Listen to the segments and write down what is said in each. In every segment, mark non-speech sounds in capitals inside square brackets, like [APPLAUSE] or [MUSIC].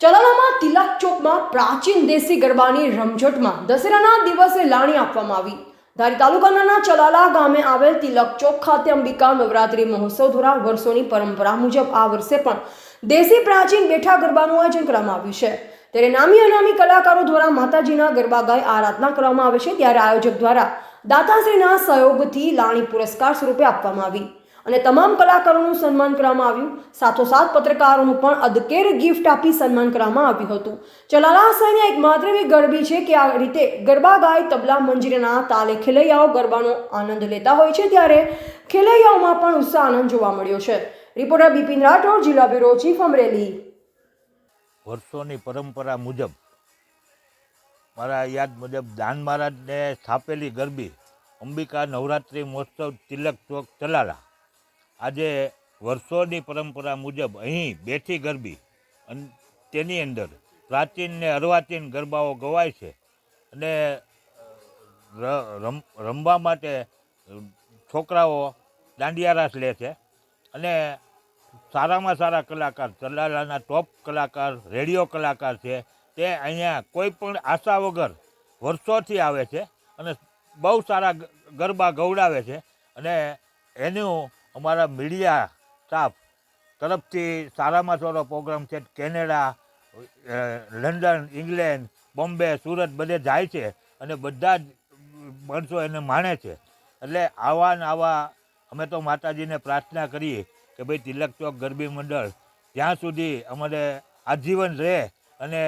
ચલાલામાં તિલક ચોકમાં પ્રાચીન દેશી ગરબાની રમઝટમાં દશેરાના દિવસે લાણી આપવામાં આવી. ધારી તાલુકાના ચલાલા ગામે આવેલ તિલક ચોક ખાતે અંબિકા નવરાત્રી મહોત્સવ દ્વારા વર્ષોની પરંપરા મુજબ આ વર્ષે પણ દેશી પ્રાચીન બેઠા ગરબાનું આયોજન કરવામાં આવ્યું છે. ત્યારે નામી અનામી કલાકારો દ્વારા માતાજીના ગરબા ગાય આરાધના કરવામાં આવે છે. ત્યારે આયોજક દ્વારા દાતાશ્રીના સહયોગથી લાણી પુરસ્કાર સ્વરૂપે આપવામાં આવી. અને તમામ કલાકારોનું સન્માન કરવામાં આવ્યું. સાથોસાથ પત્રકારોનું પણ અદકેર ગિફ્ટ આપી સન્માન કરવામાં આવ્યું હતું. ચલાલા સૈન્ય એક માત્ર એવી ગરબી છે કે આ રીતે ગરબા ગાય તબલા મંજીરના તાલે ખેલૈયાઓ ગરબાનો આનંદ લેતા હોય છે ત્યારે ખેલૈયાઓમાં પણ ઉત્સાહ આનંદ જોવા મળ્યો છે. રિપોર્ટર બિપિન રાઠોડ, જિલ્લા બ્યુરો ચીફ અમરેલી. વર્ષોની પરંપરા મુજબ, મારા યાદ મુજબ દાન મહારાજને સ્થાપેલી ગરબી અંબિકા નવરાત્રિ મહોત્સવ તિલક ચોક ચલાલા. આજે વર્ષોની પરંપરા મુજબ અહીં બેઠી ગરબી અને તેની અંદર પ્રાચીન ને અર્વાચીન ગરબાઓ ગવાય છે. અને રમવા માટે છોકરાઓ દાંડિયા રાસ લે છે. અને સારામાં સારા કલાકાર ચલાલાના ટોપ કલાકાર, રેડિયો કલાકાર છે. તે અહીંયા કોઈ પણ આશા વગર વર્ષોથી આવે છે અને બહુ સારા ગરબા ગવડાવે છે. અને એનું અમારા મીડિયા સ્ટાફ તરફથી સારામાં સારો પ્રોગ્રામ છે. Canada London, England, Bombay, Surat બધે જાય છે અને બધા જ માણસો એને માણે છે. એટલે આવા ને આવા અમે તો માતાજીને પ્રાર્થના કરીએ કે ભાઈ તિલક ચોક ગરબી મંડળ ત્યાં સુધી અમારે આજીવન રહે અને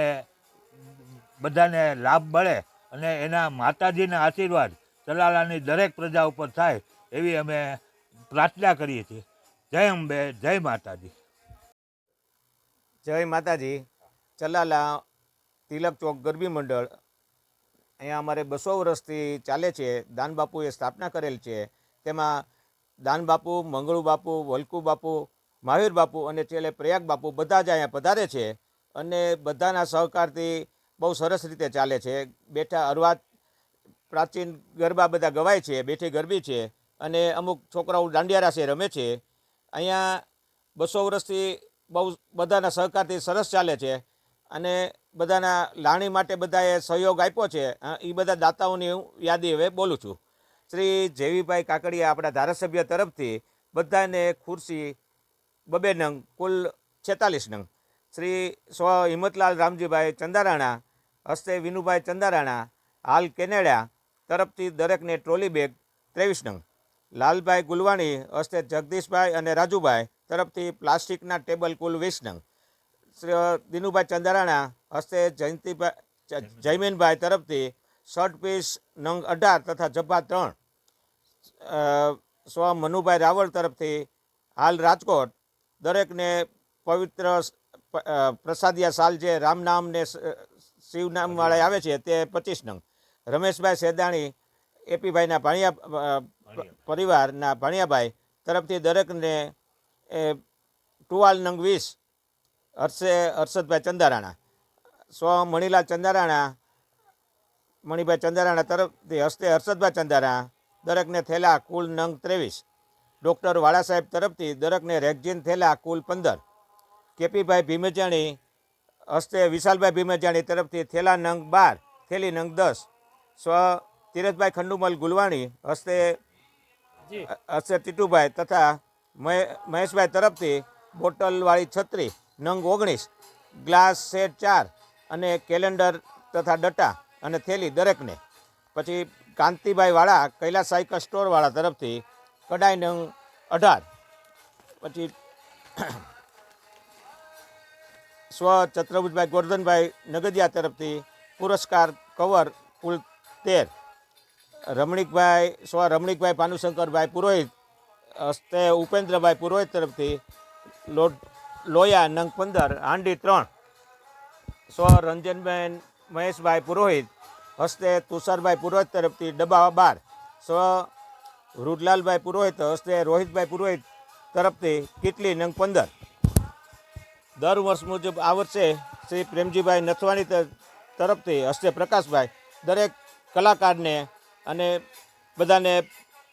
બધાને લાભ મળે અને એના માતાજીના આશીર્વાદ ચલાલાની દરેક પ્રજા ઉપર થાય એવી અમે પ્રાર્થના કરીએ છીએ. જય અંબે, જય માતાજી. જય માતાજી. ચલાલા તિલક ચોક ગરબી મંડળ. અહીંયા અમારે બસો વર્ષથી ચાલે છે. દાન બાપુએ સ્થાપના કરેલ છે. તેમાં દાન બાપુ, મંગળુ બાપુ, વલકુ બાપુ મહાવીર બાપુ અને છેલ્લે પ્રયાગ બાપુ બધા જ અહીંયા પધારે છે અને બધાના સહકારથી બહુ સરસ રીતે ચાલે છે. બેઠા અરવાદ પ્રાચીન ગરબા બધા ગવાય છે. બેઠી ગરબી છે. અને અમુક છોકરાઓ દાંડિયા રાસે રમે છે. અહીંયા બસો વર્ષથી બહુ બધાના સહકારથી સરસ ચાલે છે અને બધાના લાણી માટે બધાએ સહયોગ આપ્યો છે. એ બધા દાતાઓની હું યાદી હવે બોલું છું. શ્રી જેવીભાઈ કાકડિયા આપણા ધારાસભ્ય તરફથી બધાને ખુરશી, બબે નંગ, કુલ છેતાલીસ નંગ. શ્રી સ્વ હિંમતલાલ રામજીભાઈ ચંદારાણા, હસ્તે વિનુભાઈ ચંદારાણા, હાલ કેનેડા તરફથી દરેકને ટ્રોલી બેગ ત્રેવીસ નંગ. લાલભાઈ ગુલવાણી હસ્તે જગદીશભાઈ અને રાજુભાઈ તરફથી પ્લાસ્ટિકના ટેબલ કુલ વીસ નંગ. દિનુભાઈ ચંદારાણા હસ્તે જયંતિભાઈ જયમીનભાઈ તરફથી શર્ટ પીસ નંગ અઢાર તથા જબ્બા ત્રણ. સ્વ મનુભાઈ રાવળ તરફથી હાલ રાજકોટ, દરેકને પવિત્ર પ્રસાદિયા સાલ જે રામ નામ ને શિવનામવાળા શિવ નામવાળા આવે છે તે પચીસ નંગ. રમેશભાઈ સેદાણી, એપીભાઈના ભાણિયા પરિવારના ભાણિયાભાઈ તરફથી દરેકને એ ટુવાલ નંગ વીસ હર્ષે, હર્ષદભાઈ ચંદારાણા સ્વ મણિલાલ ચંદારાણા, મણિભાઈ ચંદારાણા તરફથી હસ્તે હર્ષદભાઈ ચંદારાણા દરેકને થેલા કુલ નંગ ત્રેવીસ. ડૉક્ટર વાળા સાહેબ તરફથી દરેકને રેગજીન થેલા કુલ પંદર. કેપીભાઈ ભીમજાણી હસ્તે વિશાલભાઈ ભીમજાણી તરફથી થેલા નંગ બાર, થેલી નંગ દસ. સ્વ તીરથભાઈ ખંડુમલ ગુલવાણી હસ્તે હસ્તે ટીટુભાઈ તથા મહે- મહેશભાઈ તરફથી બોટલવાળી છત્રી, નંગ ઓગણીસ, ગ્લાસ સેટ ચાર અને કેલેન્ડર તથા ડટા અને થેલી દરેકને. પછી કાંતિભાઈ વાળા કૈલાસ સાયકલ સ્ટોરવાળા તરફથી કડાઈ નંગ અઢાર. પછી [CLEARS THROAT] સ્વ ચત્રભુજભાઈ ગોરધનભાઈ નગદિયા તરફથી પુરસ્કાર કવર કુલ તેર. રમણીકભાઈ, સ્વ રમણીકભાઈ ભાનુશંકરભાઈ પુરોહિત, હસ્તે ઉપેન્દ્રભાઈ પુરોહિત તરફથી લોટ લોયા નંગ પંદર, હાંડી ત્રણ. સ્વ રંજનબેન મહેશભાઈ પુરોહિત, હસ્તે તુષારભાઈ પુરોહિત તરફથી ડબ્બા બાર. સ્વ રૂડલાલભાઈ પુરોહિત, હસ્તે રોહિતભાઈ પુરોહિત તરફથી કેટલી નંગ પંદર. દર વર્ષ મુજબ આ વર્ષે શ્રી પ્રેમજીભાઈ નથવાણી તરફથી હસ્તે પ્રકાશભાઈ દરેક કલાકારને અને બધાને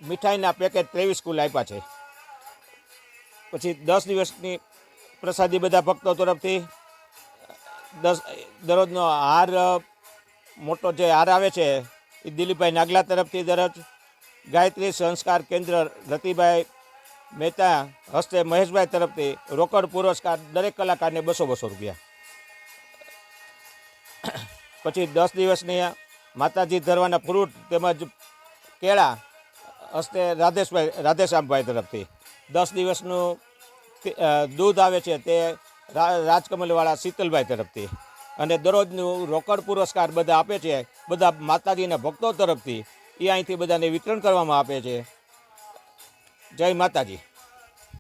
મીઠાઈના પેકેટ ત્રેવીસ કુલ આપ્યા છે. પછી દસ દિવસની પ્રસાદી બધા ભક્તો તરફથી, દસ, દરરોજનો હાર, મોટો જે હાર આવે છે, એ દિલીપભાઈ નાગલા તરફથી દરરોજ, ગાયત્રી સંસ્કાર કેન્દ્ર, રતિભાઈ મહેતા, હસ્તે મહેશભાઈ તરફથી રોકડ પુરસ્કાર, દરેક કલાકારને બસો બસો રૂપિયા. પછી દસ દિવસની માતાજી ધરવાના ફ્રૂટ તેમજ કેળા હસ્તે રાધેશભાઈ, રાધેશ્યામભાઈ તરફથી. દસ દિવસનું દૂધ આવે છે તે રાજકમલવાળા શીતલભાઈ તરફથી. અને દરરોજનું રોકડ પુરસ્કાર બધા આપે છે, બધા માતાજીના ભક્તો તરફથી. એ અહીંથી બધાને વિતરણ કરવામાં આપે છે. જય માતાજી.